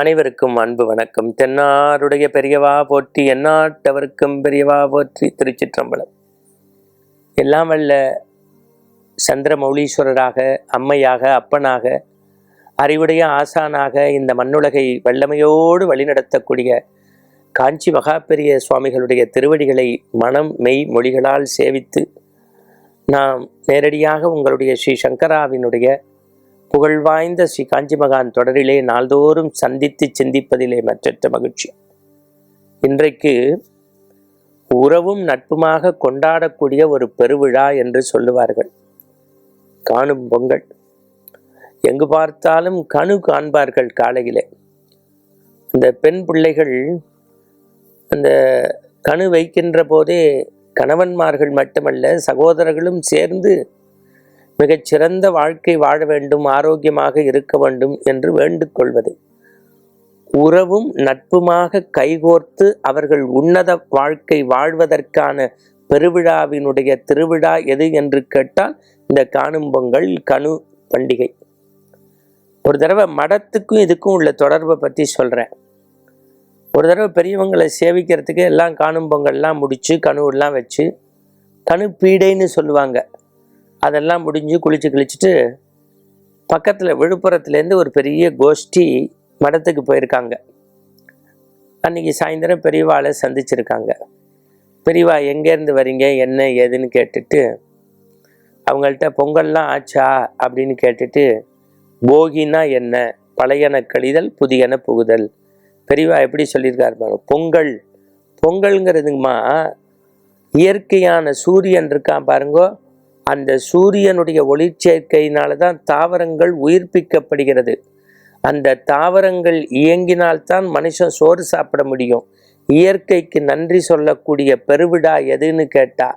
அனைவருக்கும் அன்பு வணக்கம். தென்னாருடைய பெரியவா போற்றி எந்நாட்டவருக்கும் பெரியவா போற்றி திருச்சிற்றம்பலம். எல்லாம் வல்ல சந்திரமௌலீஸ்வரராக அம்மையாக அப்பனாக அறிவுடைய ஆசானாக இந்த மண்ணுலகை வல்லமையோடு வழிநடத்தக்கூடிய காஞ்சி மகாபெரிய சுவாமிகளுடைய திருவடிகளை மனம் மெய் மொழிகளால் சேவித்து நாம் நேரடியாக உங்களுடைய ஸ்ரீ சங்கராவினுடைய புகழ்வாய்ந்த ஸ்ரீ காஞ்சி மகான் தொடரிலே நாள்தோறும் சந்தித்து சிந்திப்பதிலே மற்றற்ற மகிழ்ச்சி. இன்றைக்கு உறவும் நட்புமாக கொண்டாடக்கூடிய ஒரு பெருவிழா என்று சொல்லுவார்கள். காணும் பொங்கல். எங்கு பார்த்தாலும் கணு காண்பார்கள் காலையிலே. அந்த பெண் பிள்ளைகள் அந்த கணு வைக்கின்ற போதே கணவன்மார்கள் மட்டுமல்ல சகோதரர்களும் சேர்ந்து மிகச்சிறந்த வாழ்க்கை வாழ வேண்டும் ஆரோக்கியமாக இருக்க வேண்டும் என்று வேண்டுகொள்வது. உறவும் நட்புமாக கைகோர்த்து அவர்கள் உன்னத வாழ்க்கை வாழ்வதற்கான பெருவிழாவினுடைய திருவிழா எது என்று கேட்டால் இந்த காணும் பொங்கல் கனு பண்டிகை. ஒரு தடவை மடத்துக்கும் இதுக்கும் உள்ள தொடர்பை பற்றி சொல்கிறேன் ஒரு தடவை பெரியவங்களை சேவிக்கிறதுக்கு எல்லாம் காணும் பொங்கல்லாம் முடித்து கணுவெல்லாம் வச்சு கணு பீடைன்னு சொல்லுவாங்க. அதெல்லாம் முடிஞ்சு குளிச்சு கிழிச்சிட்டு பக்கத்தில் விழுப்புரத்துலேருந்து ஒரு பெரிய கோஷ்டி மடத்துக்கு போயிருக்காங்க. அன்றைக்கி சாயந்தரம் பெரியவாளை சந்திச்சிருக்காங்க. பெரியவா எங்கேருந்து வரீங்க? என்ன ஏதுன்னு கேட்டுட்டு அவங்கள்ட்ட பொங்கல்லாம் ஆச்சா? அப்படின்னு கேட்டுட்டு போகினா என்ன? பழையன கழிதல் புதியன புகுதல். பெரியவா எப்படி சொல்லியிருக்காரு பாருங்க பொங்கல் பொங்கல்ங்கிறதுங்கம்மா இயற்கையான சூரியன் இருக்கான் பாருங்கோ அந்த சூரியனுடைய ஒளிச்சேர்க்கையினால தான் தாவரங்கள் உயிர்ப்பிக்கப்படுகிறது. அந்த தாவரங்கள் இயங்கினால்தான் மனுஷன் சோறு சாப்பிட முடியும். இயற்கைக்கு நன்றி சொல்லக்கூடிய பெருவிடா எதுன்னு கேட்டா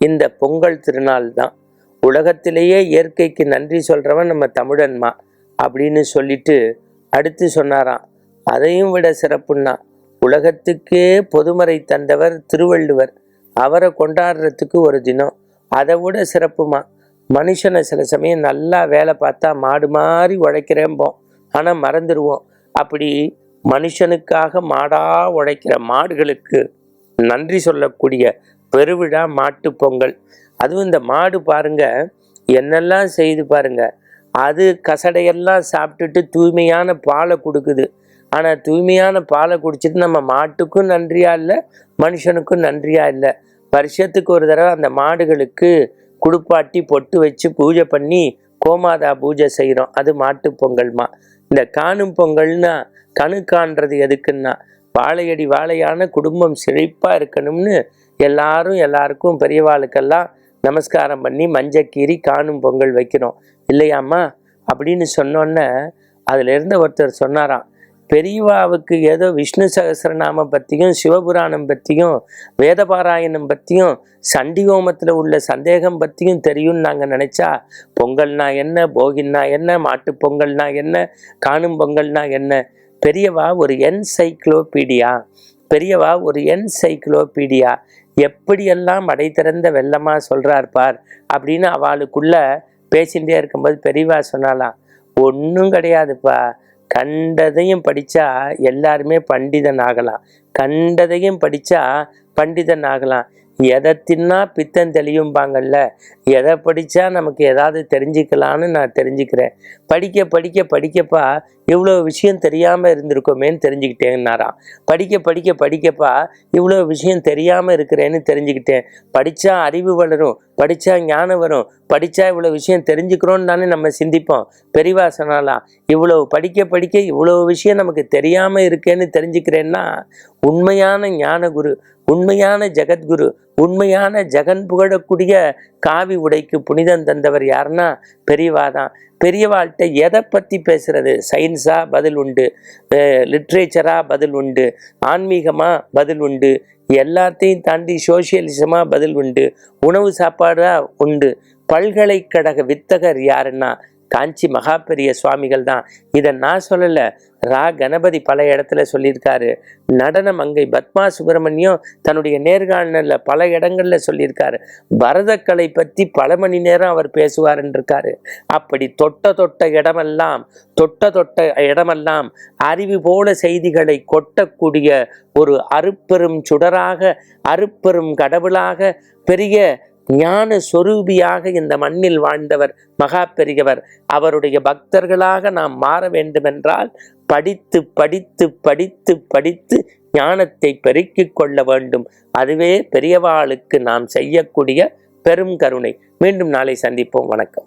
இந்த பொங்கல் திருநாள் தான். உலகத்திலேயே இயற்கைக்கு நன்றி சொல்றவன் நம்ம தமிழன்மா அப்படின்னு சொல்லிட்டு அடுத்து சொன்னாராம். அதையும் விட சிறப்புன்னா உலகத்துக்கே பொதுமறை தந்தவர் திருவள்ளுவர். அவரை கொண்டாடுறதுக்கு ஒரு தினம் அதை விட சிறப்புமா? மனுஷனை சில சமயம் நல்லா வேலை பார்த்தா மாடு மாதிரி உழைக்கிறேம்போம். ஆனால் மறந்துடுவோம் அப்படி மனுஷனுக்காக மாடா உழைக்கிற மாடுகளுக்கு நன்றி சொல்லக்கூடிய பெருவிழா மாட்டு பொங்கல். அதுவும் இந்த மாடு பாருங்க என்னெல்லாம் செய்து பாருங்க. அது கசடையெல்லாம் சாப்பிட்டுட்டு தூய்மையான பாலை கொடுக்குது. ஆனால் தூய்மையான பாலை குடிச்சிட்டு நம்ம மாட்டுக்கும் நன்றியா இல்லை மனுஷனுக்கும் நன்றியா இல்லை? வருஷத்துக்கு ஒரு தடவை அந்த மாடுகளுக்கு குடுப்பாட்டி பொட்டு வச்சு பூஜை பண்ணி கோமாதா பூஜை செய்கிறோம் அது மாட்டு பொங்கல்மா இந்த காணும் பொங்கல்னா கணு காண்றது எதுக்குன்னா வாழையடி வாழையான குடும்பம் செழிப்பாக இருக்கணும்னு எல்லாரும் எல்லாருக்கும் பெரியவாளுக்கெல்லாம் நமஸ்காரம் பண்ணி மஞ்சக்கீரி காணும் பொங்கல் வைக்கிறோம். இல்லையாம்மா? அப்படின்னு சொன்னோன்னே அதிலிருந்து ஒருத்தர் சொன்னாராம் பெரியவாவுக்கு ஏதோ விஷ்ணு சகசரநாமம் பற்றியும் சிவபுராணம் பற்றியும் வேதபாராயணம் பற்றியும் சண்டி ஹோமத்தில் உள்ள சந்தேகம் பற்றியும் தெரியும்னு நாங்கள் நினச்சா பொங்கல்னா என்ன போகின்னா என்ன மாட்டுப் பொங்கல்னா என்ன காணும் பொங்கல்னா என்ன? பெரியவா ஒரு என்சைக்ளோபீடியா? பெரியவா ஒரு என்சைக்ளோபீடியா? எப்படியெல்லாம் அடை திறந்த வெள்ளமாக சொல்றார் பார்? அப்படின்னு அவளுக்குள்ள பேசிகிட்டே இருக்கும்போது பெரியவா சொன்னாலாம் ஒன்றும் கிடையாதுப்பா. கண்டதையும் படித்தா எல்லாருமே பண்டிதன் ஆகலாம் கண்டதையும் படித்தா பண்டிதன் ஆகலாம் எதை தின்னா பித்தம் தெளியும்பாங்கல்ல? எதை படித்தா நமக்கு ஏதாவது தெரிஞ்சுக்கலான்னு நான் தெரிஞ்சுக்கிறேன். படிக்க படிக்க படிக்கப்பா இவ்வளோ விஷயம் தெரியாமல் இருந்திருக்கோமேன்னு தெரிஞ்சுக்கிட்டேன்னாராம். படிக்க படிக்க படிக்கப்பா இவ்வளோ விஷயம் தெரியாமல் இருக்கிறேன்னு தெரிஞ்சுக்கிட்டேன். படித்தா அறிவு வளரும் படித்தா ஞானம் வரும் படித்தா இவ்வளோ விஷயம் தெரிஞ்சுக்கிறோன்னு தானே நம்ம சிந்திப்போம். பெரியவா சொன்னாலாம் இவ்வளோ படிக்க படிக்க இவ்வளோ விஷயம் நமக்கு தெரியாமல் இருக்கேன்னு தெரிஞ்சுக்கிறேன்னா உண்மையான ஞான குரு உண்மையான ஜெகத்குரு உண்மையான ஜெகன் புகழக்கூடிய காவி உடைக்கு புனிதம் தந்தவர் யாருன்னா பெரியவா தான். பெரியவாள்கிட்ட எதை பற்றி பேசுறது? சயின்ஸாக பதில் உண்டு. லிட்ரேச்சராக பதில் உண்டு. ஆன்மீகமாக பதில் உண்டு. எல்லாத்தையும் தாண்டி சோசியலிசமாக பதில் உண்டு. உணவு சாப்பாடாக உண்டு. பல்கலைக்கழக வித்தகர் யாருன்னா காஞ்சி மகாபெரிய சுவாமிகள் தான். இதை நான் சொல்லலை. ரா கணபதி பல இடத்துல சொல்லியிருக்காரு. நடன மங்கை பத்மா சுப்பிரமணியம் தன்னுடைய நேர்காணலில் பல இடங்களில் சொல்லியிருக்காரு. பரதக்கலை பற்றி பல மணி நேரம் அவர் பேசுவார்ன்றிருக்காரு. அப்படி தொட்ட தொட்ட இடமெல்லாம் தொட்ட தொட்ட இடமெல்லாம் அறிவு போல செய்திகளை கொட்டக்கூடிய ஒரு அருப்பெரும் சுடராக அருப்பெரும் கடவுளாக பெரிய ஞான சொரூபியாக இந்த மண்ணில் வாழ்ந்தவர் மகா பெரியவர் அவருடைய பக்தர்களாக நாம் மாற வேண்டுமென்றால் படித்து படித்து படித்து படித்து ஞானத்தை பெருக்கிக் கொள்ள வேண்டும். அதுவே பெரியவாளுக்கு நாம் செய்யக்கூடிய பெரும் கருணை. மீண்டும் நாளை சந்திப்போம். வணக்கம்.